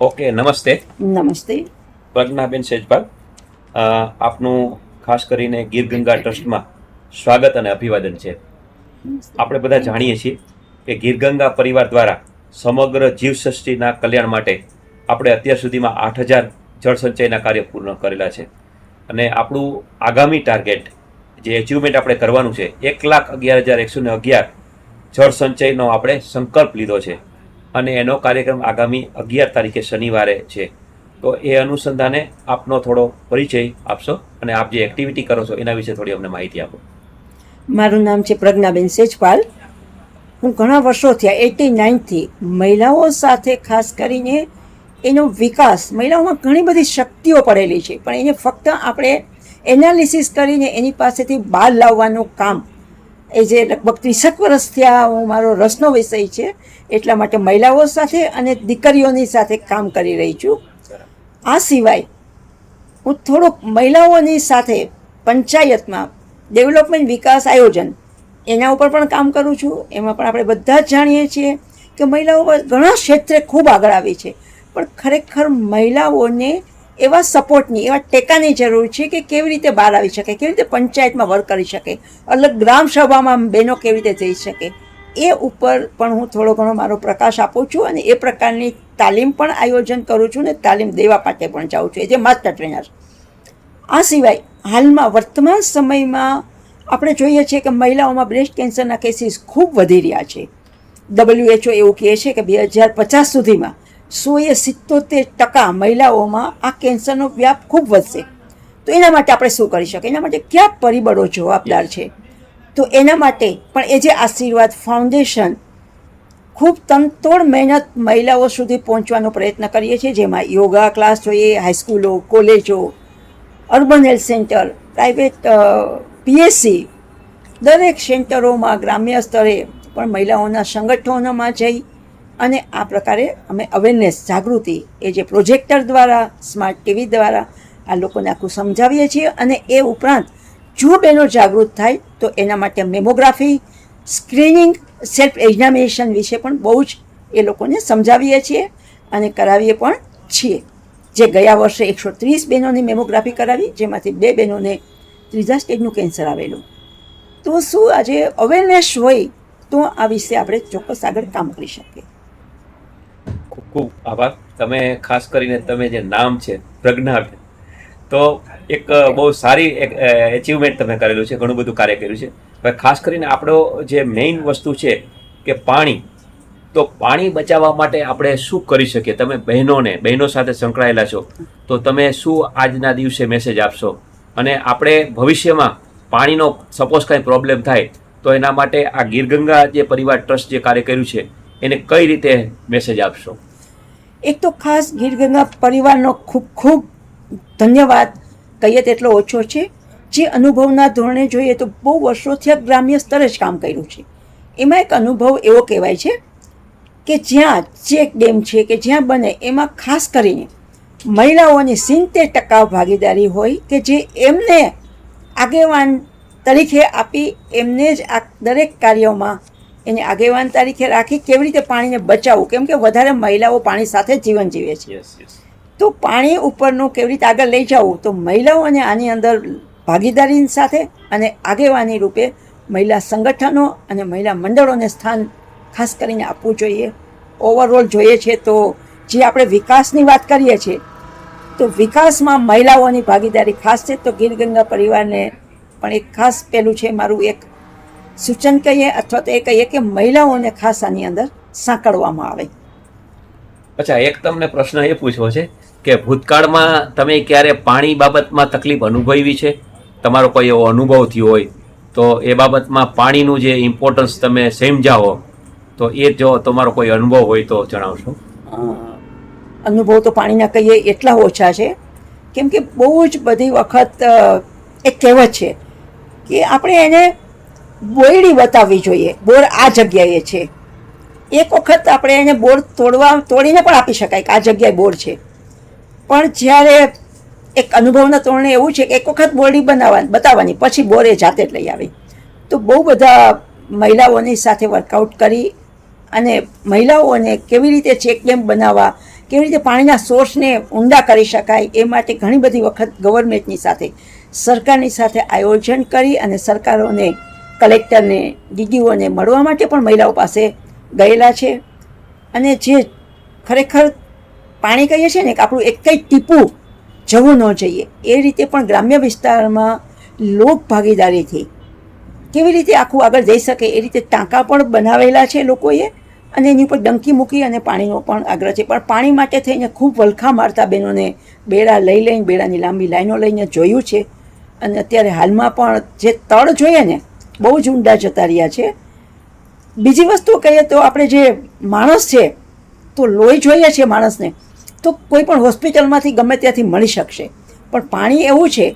Okay નમસ્તે નમસ્તે પ્રજ્ઞાબેન સેજપાલ આપનું ખાસ કરીને ગીર ગંગા ટ્રસ્ટમાં સ્વાગત અને અભિવાદન છે. આપણે બધા જાણીએ છીએ કે ગીર ગંગા પરિવાર દ્વારા સમગ્ર જીવસૃષ્ટિના કલ્યાણ માટે આપણે અત્યાર સુધીમાં આઠ હજાર જળ સંચયના કાર્ય પૂર્ણ કરેલા છે. અને આપણું આગામી ટાર્ગેટ જે એચિવમેન્ટ આપણે કરવાનું છે એક લાખ અગિયાર હજાર એકસો ને અગિયાર જળ સંચયનો આપણે સંકલ્પ લીધો છે. અને એનો કાર્યક્રમ આગામી અગિયાર તારીખે શનિવારે છે. તો એ અનુસંધાને આપનો થોડો પરિચય આપશો અને આપ જે એક્ટિવિટી કરો છો, એના વિશે થોડી અમને માહિતી આપો. મારું નામ છે પ્રજ્ઞાબેન સેજપાલ. હું ઘણા વર્ષો થયા, એટી નાઇનથી મહિલાઓ સાથે ખાસ કરીને એનો વિકાસ, મહિલાઓમાં ઘણી બધી શક્તિઓ પડેલી છે. પણ એને ફક્ત આપણે એનાલિસિસ કરીને એની પાસેથી બહાર લાવવાનું કામ એ જે લગભગ ત્રીસેક વર્ષ આ હું મારો રસનો વિષય છે, એટલા માટે મહિલાઓ સાથે અને દીકરીઓની સાથે કામ કરી રહી છું. આ સિવાય હું થોડુંક મહિલાઓની સાથે પંચાયતમાં ડેવલપમેન્ટ વિકાસ આયોજન એના ઉપર પણ કામ કરું છું. એમાં પણ આપણે બધા જ જાણીએ છીએ કે મહિલાઓ ઘણા ક્ષેત્રે ખૂબ આગળ આવી છે. પણ ખરેખર મહિલાઓને એવા સપોર્ટની, એવા ટેકાની જરૂર છે કે કેવી રીતે બહાર આવી શકે, કેવી રીતે પંચાયતમાં વર્ક કરી શકે, અલગ ગ્રામ સભામાં બહેનો કેવી રીતે જઈ શકે. એ ઉપર પણ હું થોડો ઘણો મારો પ્રકાશ આપું છું અને એ પ્રકારની તાલીમ પણ આયોજન કરું છું ને તાલીમ દેવા માટે પણ જાઉં છું, એ જે માસ્ટર ટ્રેનર આ સિવાય હાલમાં વર્તમાન સમયમાં આપણે જોઈએ છીએ કે મહિલાઓમાં બ્રેસ્ટ કેન્સરના કેસીસ ખૂબ વધી રહ્યા છે. ડબલ્યુએચઓ એવું કહે છે કે બે હજાર પચાસ સુધીમાં સોએ સિત્તોતેર ટકા મહિલાઓમાં આ કેન્સરનો વ્યાપ ખૂબ વધશે. તો એના માટે આપણે શું કરી શકીએ? એના માટે કયા પરિબળો જવાબદાર છે? તો એના માટે પણ એ જે આશીર્વાદ ફાઉન્ડેશન ખૂબ તનતોડ મહેનત મહિલાઓ સુધી પહોંચવાનો પ્રયત્ન કરીએ છીએ. જેમાં યોગા ક્લાસ જોઈએ હાઈસ્કૂલો કોલેજો, urban health centre, private PSC દરેક સેન્ટરોમાં ગ્રામ્ય સ્તરે પણ મહિલાઓના સંગઠનોમાં જઈ અને આ પ્રકારે અમે અવેરનેસ જાગૃતિ, એ જે પ્રોજેક્ટર દ્વારા સ્માર્ટ ટીવી દ્વારા આ લોકોને આખું સમજાવીએ છીએ અને એ ઉપરાંત જો બહેનો જાગૃત થાય તો એના માટે મેમોગ્રાફી સ્ક્રીનિંગ સેલ્ફ એક્ઝામિનેશન વિશે પણ બહુ જ એ લોકોને સમજાવીએ છીએ અને કરાવીએ પણ છીએ. જે ગયા વર્ષે એકસો ત્રીસ બહેનોની મેમોગ્રાફી કરાવી, જેમાંથી બે બહેનોને ત્રીજા સ્ટેજનું કેન્સર આવેલું. તો શું આજે અવેરનેસ હોય તો આ વિશે આપણે ચોક્કસ આગળ કામ કરી શકીએ. ખૂબ આભાર. તમે ખાસ કરીને તમે જે નામ છે, પ્રજ્ઞાબેન, તો એક બહુ સારી એક એચિવમેન્ટ તમે કરેલું છે, ઘણું બધું કાર્ય કર્યું છે. હવે ખાસ કરીને આપણો જે મેઇન વસ્તુ છે કે પાણી, તો પાણી બચાવવા માટે આપણે શું કરી શકીએ? તમે બહેનોને, બહેનો સાથે સંકળાયેલા છો, તો તમે શું આજના દિવસે મેસેજ આપશો? અને આપણે ભવિષ્યમાં પાણીનો સપોઝ કાંઈ પ્રોબ્લેમ થાય, તો એના માટે આ ગીરગંગા જે પરિવાર ટ્રસ્ટ જે કાર્ય કર્યું છે, એને કઈ રીતે મેસેજ આપશો? એક તો ખાસ ગીર પરિવારનો ખૂબ ખૂબ ધન્યવાદ, કહીએ તેટલો ઓછો છે. જે અનુભવના ધોરણે જોઈએ તો બહુ વર્ષોથી ગ્રામ્ય સ્તરે જ કામ કર્યું છે. એમાં એક અનુભવ એવો કહેવાય છે કે જ્યાં ચેક ડેમ છે કે જ્યાં બને એમાં ખાસ કરીને મહિલાઓની સિત્તેર ટકા ભાગીદારી હોય કે જે એમને આગેવાન તરીકે આપી એમને જ આ દરેક કાર્યોમાં એને આગેવાન તરીકે રાખી કેવી રીતે પાણીને બચાવવું? કેમ કે વધારે મહિલાઓ પાણી સાથે જીવન જીવે છે. તો પાણી ઉપરનું કેવી રીતે આગળ લઈ જવું? તો મહિલાઓને આની અંદર ભાગીદારી સાથે અને આગેવાની રૂપે મહિલા સંગઠનો અને મહિલા મંડળોને સ્થાન ખાસ કરીને આપવું જોઈએ. ઓવરઓલ જોઈએ છે તો જે આપણે વિકાસની વાત કરીએ છીએ તો વિકાસમાં મહિલાઓની ભાગીદારી ખાસ છે. તો ગીર ગંગા પરિવારને પણ એક ખાસ પેલું છે મારું એક સૂચન કહીએ અથવા તો એ કહીએ કે મહિલાઓને ખાસ આની અંદર સાંકળવામાં આવે. અચ્છા એક તમને પ્રશ્ન એ પૂછવો છે કે ભૂતકાળમાં તમે ક્યારે પાણી બાબતમાં તકલીફ અનુભવી છે? તમારો કોઈ એવો અનુભવ થયો હોય તો એ બાબતમાં પાણીનું જે ઇમ્પોર્ટન્સ તમે સમજાવો તો એ જો તમારો કોઈ અનુભવ હોય તો જણાવશો. અનુભવ તો પાણીના કહીએ એટલા ઓછા છે કેમ કે બહુ જ બધી વખત એક કહેવત છે કે આપણે એને બોયડી બતાવવી જોઈએ. બોર આ જગ્યાએ છે. એક વખત આપણે એને બોર તોડવા, તોડીને પણ આપી શકાય કે આ જગ્યાએ બોર છે. પણ જ્યારે એક અનુભવના તોરણે એવું છે કે એક વખત બોરડી બનાવવાની, બતાવવાની, પછી બોર જાતે જ લઈ આવી. તો બહુ બધા મહિલાઓની સાથે વર્કઆઉટ કરી અને મહિલાઓને કેવી રીતે ચેક ડેમ બનાવવા, કેવી રીતે પાણીના સોર્સને ઊંડા કરી શકાય એ માટે ઘણી બધી વખત ગવર્મેન્ટની સાથે, સરકારની સાથે આયોજન કરી અને સરકારોને કલેક્ટરને, ડીડીઓને મળવા માટે પણ મહિલાઓ પાસે ગયેલા છે. અને જે ખરેખર પાણી કહીએ છીએ ને કે આપણું એક કંઈ ટીપું જવું ન જોઈએ, એ રીતે પણ ગ્રામ્ય વિસ્તારમાં લોક ભાગીદારીથી કેવી રીતે આખું આગળ જઈ શકે, એ રીતે ટાંકા પણ બનાવેલા છે લોકોએ અને એની ઉપર ડંકી મૂકી અને પાણીનો પણ આગ્રહ છે. પણ પાણી માટે થઈને ખૂબ વલખા મારતા બહેનોને બેડા લઈ લઈને, બેડાની લાંબી લાઈનો લઈને જોયું છે. અને અત્યારે હાલમાં પણ જે તળ જોઈએ ને બહુ જ ઊંડા જતા રહ્યા છે. બીજી વસ્તુ કહીએ તો આપણે જે માણસ છે, તો લોહી જોઈએ છે માણસને, તો કોઈ પણ હોસ્પિટલમાંથી ગમે ત્યાંથી મળી શકશે. પણ પાણી એવું છે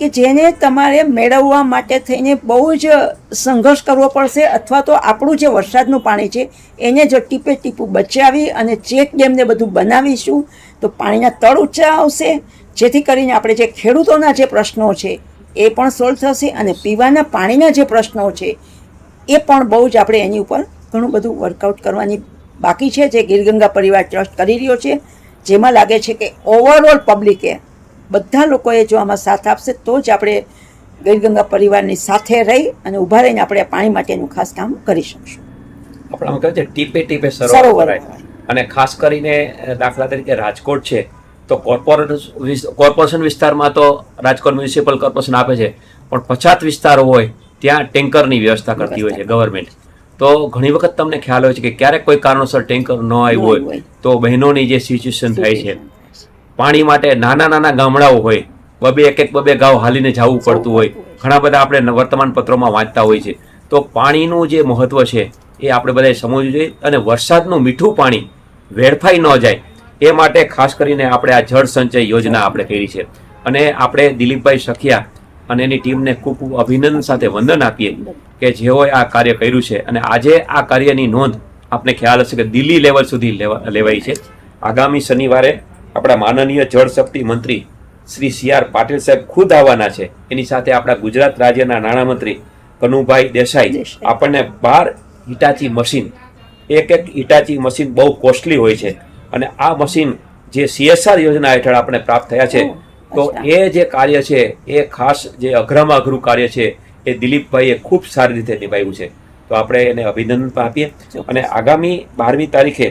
કે જેને તમારે મેળવવા માટે થઈને બહુ જ સંઘર્ષ કરવો પડશે અથવા તો આપણું જે વરસાદનું પાણી છે, એને જો ટીપે ટીપું બચાવી અને ચેક ડેમને બધું બનાવીશું, તો પાણીના તળ ઊંચા આવશે. જેથી કરીને આપણે જે ખેડૂતોના જે પ્રશ્નો છે એ પણ સોલ્વ થશે અને પીવાના પાણીના જે પ્રશ્નો છે એ પણ બહુ જ આપણે એની ઉપર ઘણું બધું વર્કઆઉટ કરવાની બાકી છે જે ગીરગંગા પરિવાર ટ્રસ્ટ કરી રહ્યો છે. જેમાં લાગે છે કે ઓવરઓલ પબ્લિકે બધા લોકોએ જો આમાં સાથ આપશે તો જ આપણે ગીરગંગા પરિવારની સાથે રહી અને ઊભા રહીને આપણે પાણી માટેનું ખાસ કામ કરી શકશું. આપણામાં કહે છે ટીપે ટીપે સરોવર અને ખાસ કરીને દાખલા તરીકે રાજકોટ છે તો કોર્પોરેટ કોર્પોરેશન વિસ્તારમાં તો રાજકોટ મ્યુનિસિપલ કોર્પોરેશન આપે છે. પણ પછાત વિસ્તારો હોય ત્યાં ટેન્કરની વ્યવસ્થા કરતી હોય છે ગવર્મેન્ટ તો ઘણી વખત તમને ખ્યાલ હોય છે કે ક્યારેક કોઈ કારણોસર ટેન્કર ન આવ્યું હોય. તો બહેનોની જે સિચ્યુએશન થાય છે. પાણી માટે નાના નાના ગામડાઓ હોય બબે એક એક બબે ગાવ હાલીને જવું પડતું હોય. ઘણા બધા આપણે વર્તમાન પત્રોમાં વાંચતા હોય છે. તો પાણીનું જે મહત્વ છે એ આપણે બધાએ સમજવું જોઈએ અને વરસાદનું મીઠું પાણી વેડફાઈ ન જાય એ માટે ખાસ કરીને આપણે આ જળ સંચય યોજના આપણે કરી છે. અને આપણે દિલીપભાઈ સખિયા અને એની ટીમને ખૂબ ખૂબ અભિનંદન સાથે વંદન આપીએ કે જેઓએ આ કાર્ય કર્યું છે. અને આજે આ કાર્યની નોંધ આપને ખ્યાલ હશે કે દિલ્હી લેવલ સુધી લેવા લેવાઈ છે. આગામી શનિવારે આપણા માનનીય જળ શક્તિ મંત્રી શ્રી સી આર પાટીલ સાહેબ ખુદ આવવાના છે. એની સાથે આપણા ગુજરાત રાજ્યના નાણામંત્રી કનુભાઈ દેસાઈ દેસાઈ. આપણને બાર હિટાચી મશીન એક એક હિટાચી મશીન બહુ કોસ્ટલી હોય છે. અને આ મશીન જે સીએસઆર યોજના હેઠળ આપણે પ્રાપ્ત થયા છે તો એ જે કાર્ય છે એ ખાસ જે અઘરામાં અઘરું કાર્ય છે એ દિલીપભાઈએ ખૂબ સારી રીતે નિભાવ્યું છે. તો આપણે એને અભિનંદન પણ આપીએ અને આગામી બારમી તારીખે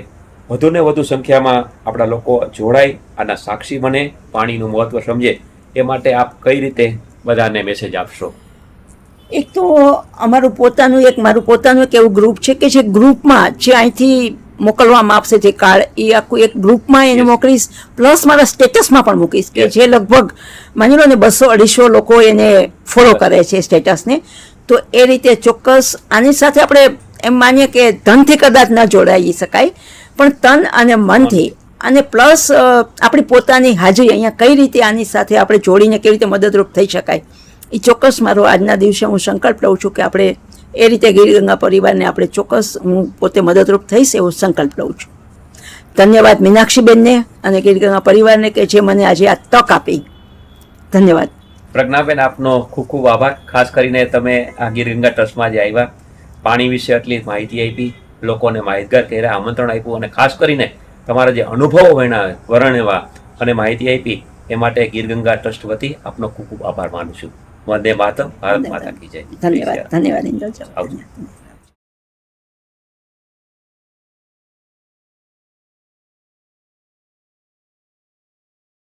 વધુને વધુ સંખ્યામાં આપણા લોકો જોડાય આના સાક્ષી બને પાણીનું મહત્વ સમજે એ માટે આપ કઈ રીતે બધાને મેસેજ આપશો? એક તો અમારું પોતાનું એક મારું પોતાનું એક એવું ગ્રુપ છે કે જે ગ્રુપમાં જે અહીંથી મોકલવામાં આપશે જે કાર્ડ એ આખું એક ગ્રુપમાં એને મોકલીશ પ્લસ મારા સ્ટેટસમાં પણ મૂકીશ કે જે લગભગ માની લો ને બસો અઢીસો લોકો એને ફોલો કરે છે સ્ટેટસને તો એ રીતે ચોક્કસ આની સાથે આપણે એમ માનીએ કે ધનથી કદાચ ન જોડાઈ શકાય પણ તન અને મનથી. અને પ્લસ આપણી પોતાની હાજરી અહીંયા કઈ રીતે આની સાથે આપણે જોડીને કેવી રીતે મદદરૂપ થઈ શકાય એ ચોક્કસ મારો આજના દિવસે હું સંકલ્પ લઉં છું કે આપણે એ રીતે ગીરગંગા પરિવારને આપણે ચોક્કસ હું પોતે મદદરૂપ થઈશ એવો સંકલ્પ લઉં છું. ધન્યવાદ મીનાક્ષીબેનને અને ગીરગંગા પરિવારને કે જે મને આજે આ તક આપી. ધન્યવાદ. પ્રજ્ઞાબેન, આપનો ખૂબ ખૂબ આભાર. ખાસ કરીને તમે આ ગીરગંગા ટ્રસ્ટમાં જે આવ્યા, પાણી વિશે આટલી માહિતી આપી, લોકોને માહિતગાર કર્યા, આમંત્રણ આપ્યું અને ખાસ કરીને તમારા જે અનુભવો વર્ણવ્યા અને માહિતી આપી, એ માટે ગીરગંગા ટ્રસ્ટ વતી આપનો ખૂબ ખૂબ આભાર માનું છું. વંદે માતરમ ભારત માતા કી જય. ધન્યવાદ ધન્યવાદ ઇન્દ્રજી આવજો.